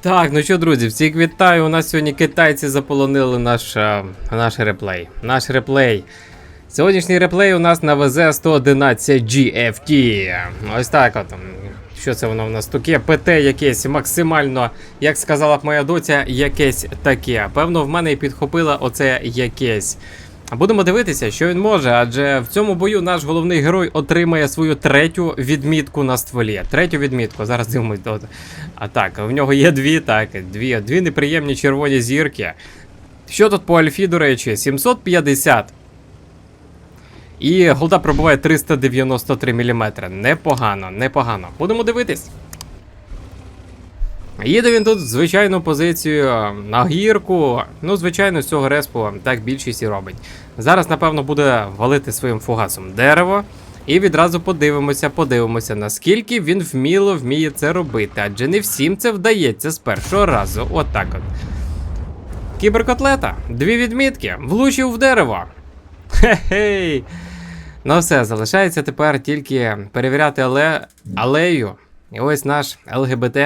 Так, ну що, друзі, всіх вітаю. У нас сьогодні китайці заполонили наш, е, наш реплей. Наш реплей. Сьогоднішній реплей у нас на ВЗ-111 GFT. Ось так от. Що це воно в нас таке? ПТ якесь максимально, як сказала б моя доця, якесь таке. Певно, в мене і підхопила оце якесь. Будемо дивитися, що він може, адже в цьому бою наш головний герой отримає свою третю відмітку на стволі. Третю відмітку. Зараз дивимось. А так, в нього є дві, так, дві, дві неприємні червоні зірки. Що тут по альфі, до речі, 750. І голда пробуває 393 мм. Непогано, непогано. Будемо дивитись. Їде він тут в звичайну позицію на гірку. Ну, звичайно, з цього респу так більшість і робить. Зараз, напевно, буде валити своїм фугасом дерево. І відразу подивимося, подивимося, наскільки він вміло вміє це робити. Адже не всім це вдається з першого разу. Отак от. Кіберкотлета. Дві відмітки. Влучив в дерево. Хе-хей. Ну все, залишається тепер тільки перевіряти але... алею. І ось наш ЛГБТ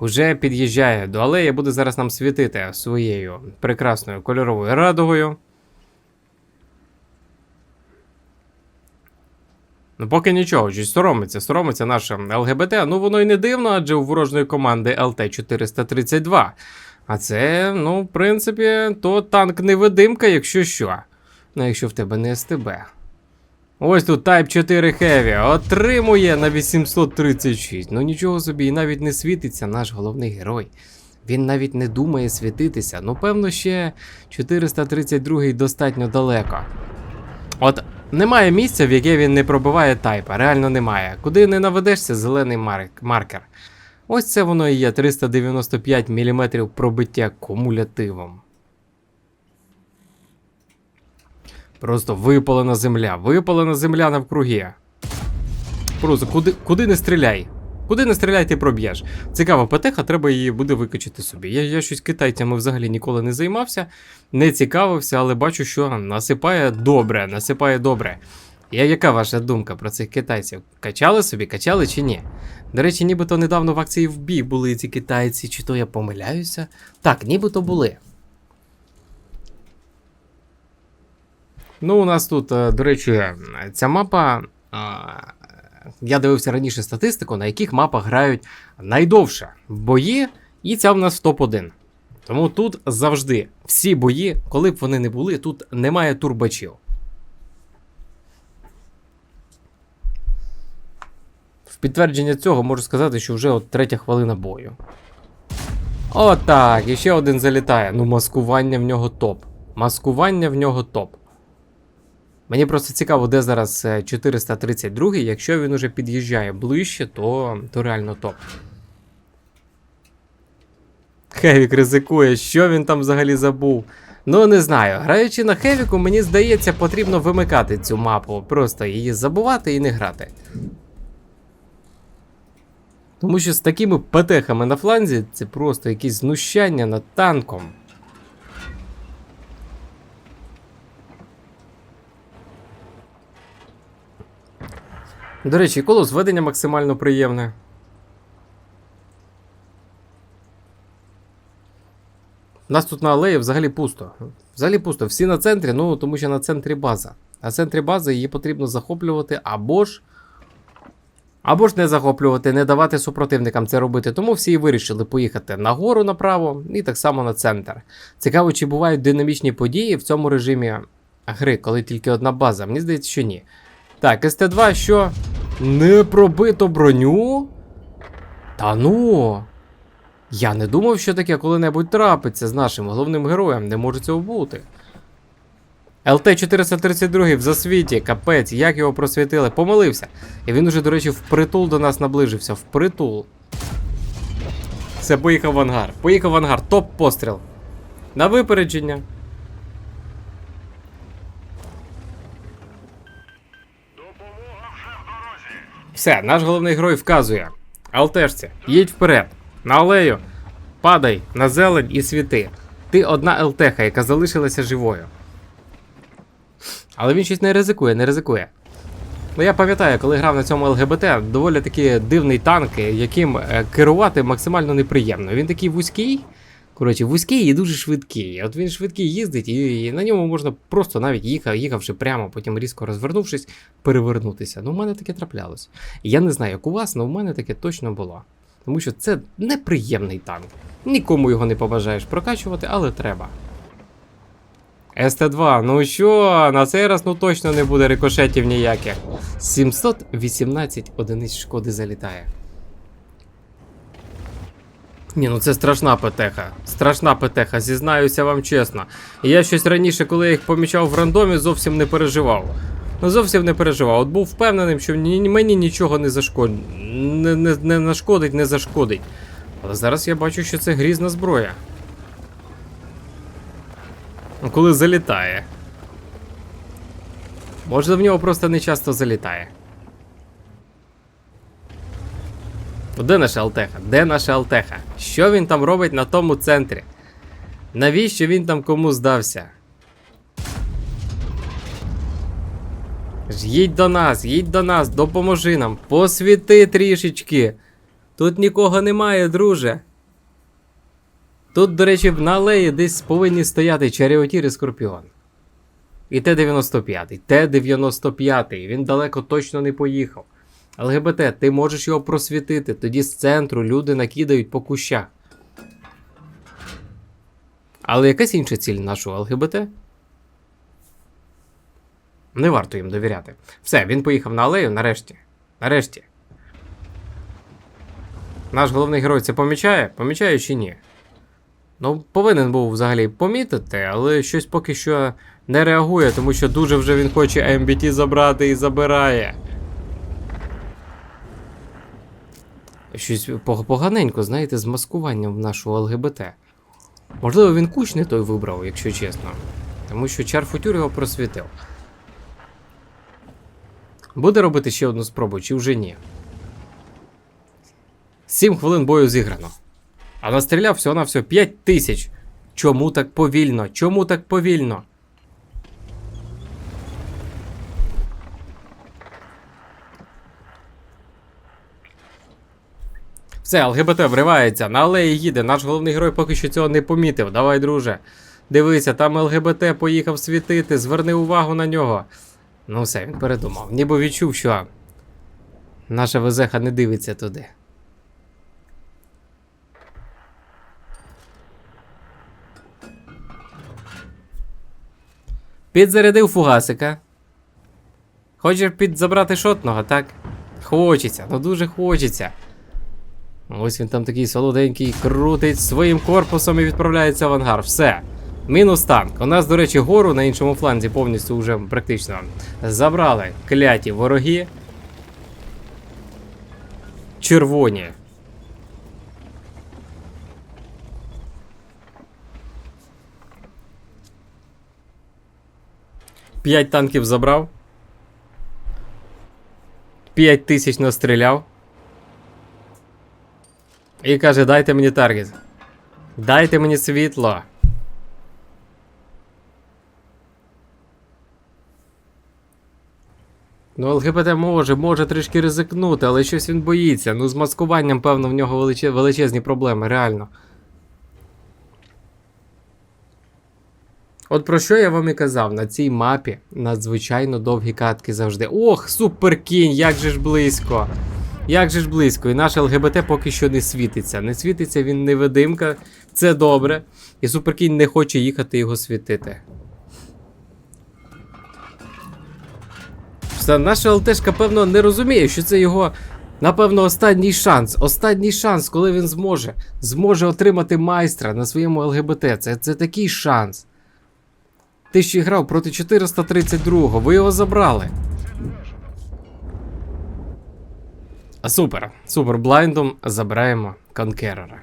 Уже під'їжджає до алеї, буде зараз нам світити своєю прекрасною кольоровою радугою. Ну, поки нічого, щось соромиться, соромиться наше ЛГБТ. Ну, воно й не дивно, адже у ворожої команди ЛТ-432. А це, ну, в принципі, то танк-невидимка, якщо що. Ну, якщо в тебе не СТБ. Ось тут Type 4 Heavy отримує на 836. Ну нічого собі, і навіть не світиться наш головний герой. Він навіть не думає світитися. Ну, певно, ще 432 достатньо далеко. От немає місця, в яке він не пробиває тайпа. Реально немає. Куди не наведешся, зелений марк- маркер. Ось це воно і є 395 мм пробиття кумулятивом. Просто випалена земля, випалена земля навкруги. Просто куди, куди не стріляй. Куди не стріляй, ти проб'єш. Цікава петеха, треба її буде викачати собі. Я, я щось китайцями взагалі ніколи не займався, не цікавився, але бачу, що насипає добре, насипає добре. Я, яка ваша думка про цих китайців? Качали собі, качали чи ні? До речі, нібито недавно в акції в бій були ці китайці, чи то я помиляюся? Так, нібито були. Ну, у нас тут, е, до речі, ця мапа. Я дивився раніше статистику, на яких мапах грають найдовше бої, і ця в нас в топ-1. Тому тут завжди всі бої, коли б вони не були, тут немає турбачів. В підтвердження цього можу сказати, що вже от третя хвилина бою. Отак, і ще один залітає. Ну, маскування в нього топ. Маскування в нього топ. Мені просто цікаво, де зараз е, 432, якщо він уже під'їжджає ближче, то, то реально топ. Хевік ризикує, що він там взагалі забув. Ну, не знаю. Граючи на Хевіку, мені здається, потрібно вимикати цю мапу, просто її забувати і не грати. Тому що з такими петехами на фланзі це просто якісь знущання над танком. До речі, коло зведення максимально приємне. У нас тут на алеї взагалі пусто. Взагалі пусто. Всі на центрі, ну тому що на центрі база. На центрі бази її потрібно захоплювати або ж. Або ж не захоплювати, не давати супротивникам це робити. Тому всі і вирішили поїхати нагору направо і так само на центр. Цікаво, чи бувають динамічні події в цьому режимі гри, коли тільки одна база. Мені здається, що ні. Так, СТ2, що? Не пробито броню? Та ну. Я не думав, що таке коли-небудь трапиться з нашим головним героєм. Не може цього бути. ЛТ-432 в засвіті, капець, як його просвітили, помилився. І він уже, до речі, впритул до нас наближився. Впритул. Все, поїхав в ангар. Поїхав в ангар, топ постріл. На випередження. Все, наш головний герой вказує. ЛТшці, їдь вперед. На алею. Падай на зелень і світи. Ти одна ЛТХ, яка залишилася живою. Але він щось не ризикує, не ризикує. Ну я пам'ятаю, коли грав на цьому ЛГБТ, доволі таки дивний танк, яким е, керувати максимально неприємно. Він такий вузький. Коротше, вузький і дуже швидкий. От він швидкий їздить, і, і на ньому можна просто навіть їхав, їхавши прямо, потім різко розвернувшись, перевернутися. Ну, в мене таке траплялось. Я не знаю, як у вас, але в мене таке точно було. Тому що це неприємний танк. Нікому його не побажаєш прокачувати, але треба. СТ2, ну що, на цей раз ну точно не буде рикошетів ніяких. 718 одиниць шкоди залітає. Ні, ну це страшна петеха. Страшна петеха, зізнаюся вам чесно. Я щось раніше, коли я їх помічав в рандомі, зовсім не переживав. Ну зовсім не переживав. От був впевненим, що ні- мені нічого не зашкодить, не, не, не нашкодить, не зашкодить. Але зараз я бачу, що це грізна зброя. Ну, Коли залітає. Може в нього просто не часто залітає. Ну, Де наша Алтеха? Де наша Алтеха? Що він там робить на тому центрі? Навіщо він там кому здався? Їдь до нас, їдь до нас, допоможи нам, посвіти трішечки. Тут нікого немає, друже. Тут, до речі, на алеї десь повинні стояти Чаріотір і Скорпіон. І Т-95. Т-95. Він далеко точно не поїхав. ЛГБТ, ти можеш його просвітити, тоді з центру люди накидають по кущах. Але якась інша ціль нашого ЛГБТ? Не варто їм довіряти. Все, він поїхав на алею нарешті. Нарешті. Наш головний герой це помічає? Помічає чи ні? Ну, повинен був взагалі помітити, але щось поки що не реагує, тому що дуже вже він хоче MBT забрати і забирає. Щось поганенько, знаєте, з маскуванням в нашого ЛГБТ. Можливо, він куч не той вибрав, якщо чесно. Тому що Чар Футюр його просвітив. Буде робити ще одну спробу, чи вже ні? Сім хвилин бою зіграно. А настріляв всього на всього 5 тисяч. Чому так повільно? Чому так повільно? Все, ЛГБТ вривається, на алеї їде. Наш головний герой поки що цього не помітив. Давай, друже. Дивися, там ЛГБТ поїхав світити, зверни увагу на нього. Ну все, він передумав. Ніби відчув, що наша везеха не дивиться туди. Підзарядив фугасика. Хочеш підзабрати шотного, так? Хочеться, ну дуже хочеться. Ось він там такий солоденький, крутить своїм корпусом і відправляється в ангар. Все. Мінус танк. У нас, до речі, гору на іншому фланзі повністю вже практично забрали кляті вороги. Червоні. П'ять танків забрав. П'ять тисяч настріляв. І каже, дайте мені таргет. Дайте мені світло. Ну, ЛГБТ може, може трішки ризикнути, але щось він боїться. Ну, з маскуванням, певно, в нього величе- величезні проблеми, реально. От про що я вам і казав, на цій мапі надзвичайно довгі катки завжди. Ох, суперкінь, як же ж близько! Як же ж близько, і наш ЛГБТ поки що не світиться. Не світиться він невидимка, це добре. І суперкінь не хоче їхати його світити. Наша ЛТшка, певно, не розуміє, що це його, напевно, останній шанс. Останній шанс, коли він зможе. Зможе отримати майстра на своєму ЛГБТ. Це, це такий шанс. Ти ще грав проти 432-го, ви його забрали. А, Супер. Супер. Блайндом забираємо конкерера.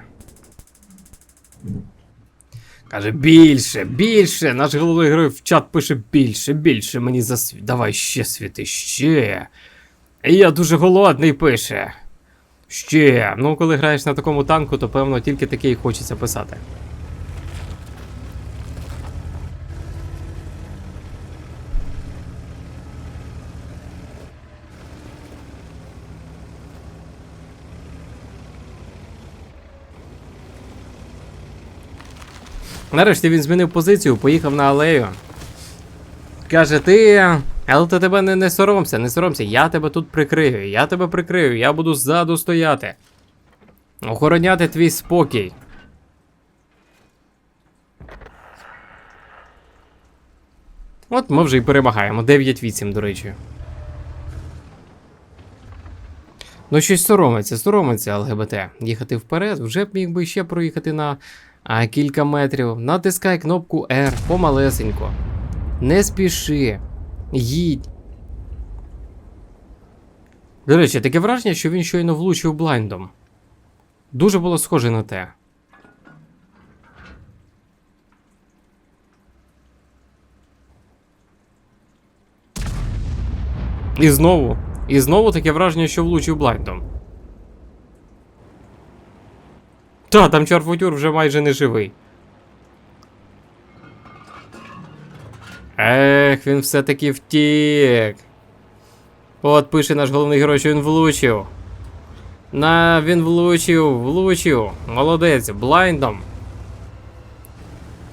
Каже, більше, більше. Наш головний герой в чат пише більше, більше мені засвіт. Давай ще світи, ще. І я дуже голодний пише. Ще. Ну, коли граєш на такому танку, то певно тільки таке і хочеться писати. Нарешті він змінив позицію, поїхав на алею. Каже, ти. Але ти тебе не, не соромся, не соромся. Я тебе тут прикрию, я тебе прикрию, я буду ззаду стояти. Охороняти твій спокій. От ми вже і перемагаємо. 9-8, до речі. Ну, щось соромиться, соромиться ЛГБТ. Їхати вперед, вже б міг би ще проїхати на а, кілька метрів. Натискай кнопку R помалесенько. Не спіши. Їдь. До речі, таке враження, що він щойно влучив блайндом. Дуже було схоже на те. І знову. І знову таке враження, що влучив блайндом. Та, там чарфутюр вже майже не живий. Ех, він все-таки втік. От пише наш головний герой, що він влучив. На, він влучив, влучив. Молодець, блайндом.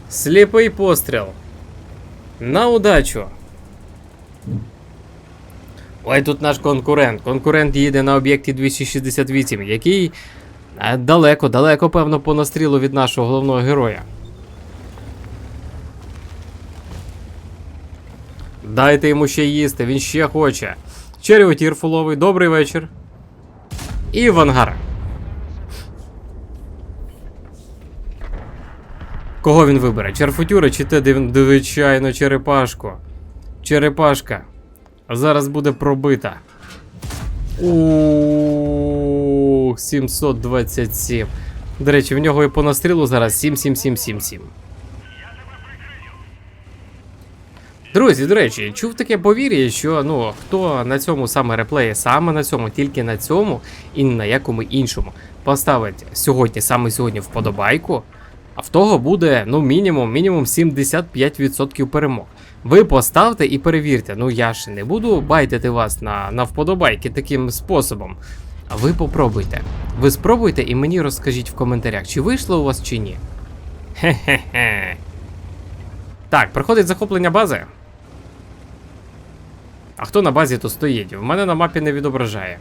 Сліпий постріл. На удачу. Ой, тут наш конкурент. Конкурент їде на об'єкті 268, який далеко, далеко, певно, по настрілу від нашого головного героя. Дайте йому ще їсти, він ще хоче. Черіотір фуловий, добрий вечір. І в ангар. Кого він вибере? Черфутюра чи те, звичайно черепашку? Черепашка. Зараз буде пробита. Ух, 727. До речі, в нього і по настрілу зараз 77777. Друзі, до речі, чув таке повір'я, що ну хто на цьому саме реплеї, саме на цьому, тільки на цьому і на якому іншому поставить сьогодні, саме сьогодні вподобайку, а в того буде ну мінімум, мінімум 75% перемог. Ви поставте і перевірте. Ну я ж не буду байтити вас на, на вподобайки таким способом. Ви попробуйте. Ви спробуйте і мені розкажіть в коментарях, чи вийшло у вас чи ні. Хе-хе-хе. Так, проходить захоплення бази. А хто на базі то стоїть? В мене на мапі не відображає.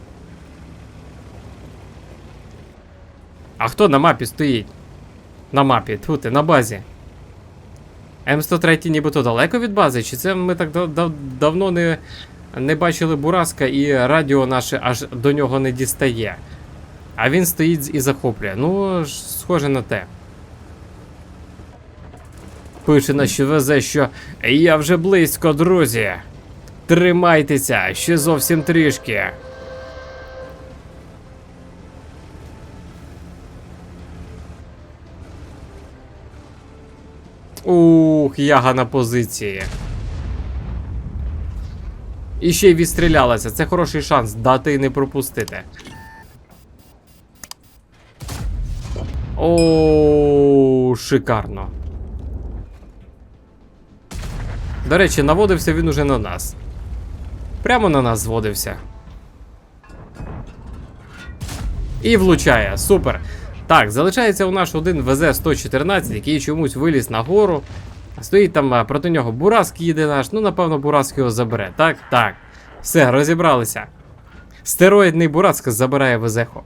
А хто на мапі стоїть? На мапі, тут, на базі. М103 нібито далеко від бази, чи це ми так дав- дав- давно не, не бачили Бураска і радіо наше аж до нього не дістає. А він стоїть і захоплює. Ну, схоже на те. Пише на що везе, що я вже близько, друзі. Тримайтеся, ще зовсім трішки. Ух, яга на позиції. І ще й відстрілялася. Це хороший шанс дати і не пропустити. О, шикарно. До речі, наводився він уже на нас. Прямо на нас зводився. І влучає. Супер. Так, залишається у нас один ВЗ-114, який чомусь виліз на гору. Стоїть там проти нього Бураск їде наш. Ну, напевно, Бураск його забере. Так, так. Все, розібралися. Стероїдний Бураск забирає ВЗХо.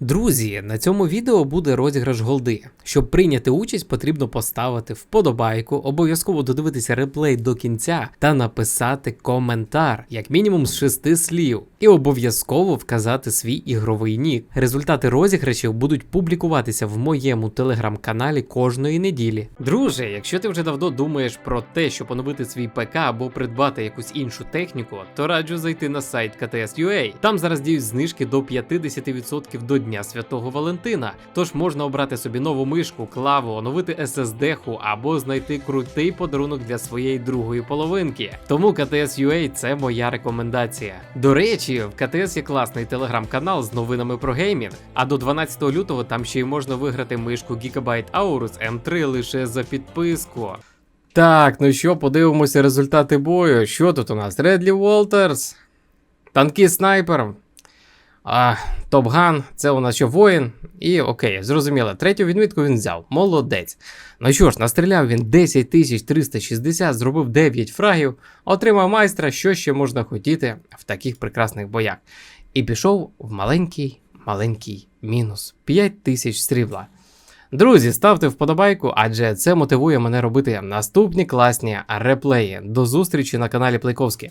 Друзі, на цьому відео буде розіграш голди. Щоб прийняти участь, потрібно поставити вподобайку, обов'язково додивитися реплей до кінця та написати коментар, як мінімум з шести слів, і обов'язково вказати свій ігровий нік. Результати розіграшів будуть публікуватися в моєму телеграм-каналі кожної неділі. Друже, якщо ти вже давно думаєш про те, щоб оновити свій ПК або придбати якусь іншу техніку, то раджу зайти на сайт KTS.ua. Там зараз діють знижки до 50% до Дня Святого Валентина. Тож можна обрати собі нову мишку, клаву, оновити SSD-ху або знайти крутий подарунок для своєї другої половинки. Тому КТС UA – це моя рекомендація. До речі, в КТС є класний телеграм-канал з новинами про геймінг. А до 12 лютого там ще й можна виграти мишку Gigabyte Aorus M3 лише за підписку. Так, ну що, подивимося результати бою. Що тут у нас? Редлі Волтерс, танкіст снайпер. А, Топган, це у нас що воїн. І окей, зрозуміло, третю відмітку він взяв. Молодець. Ну що ж, настріляв він 10 360, зробив 9 фрагів, отримав майстра, що ще можна хотіти в таких прекрасних боях. І пішов в маленький, маленький мінус 5 тисяч срібла. Друзі, ставте вподобайку, адже це мотивує мене робити наступні класні реплеї. До зустрічі на каналі Плейковський.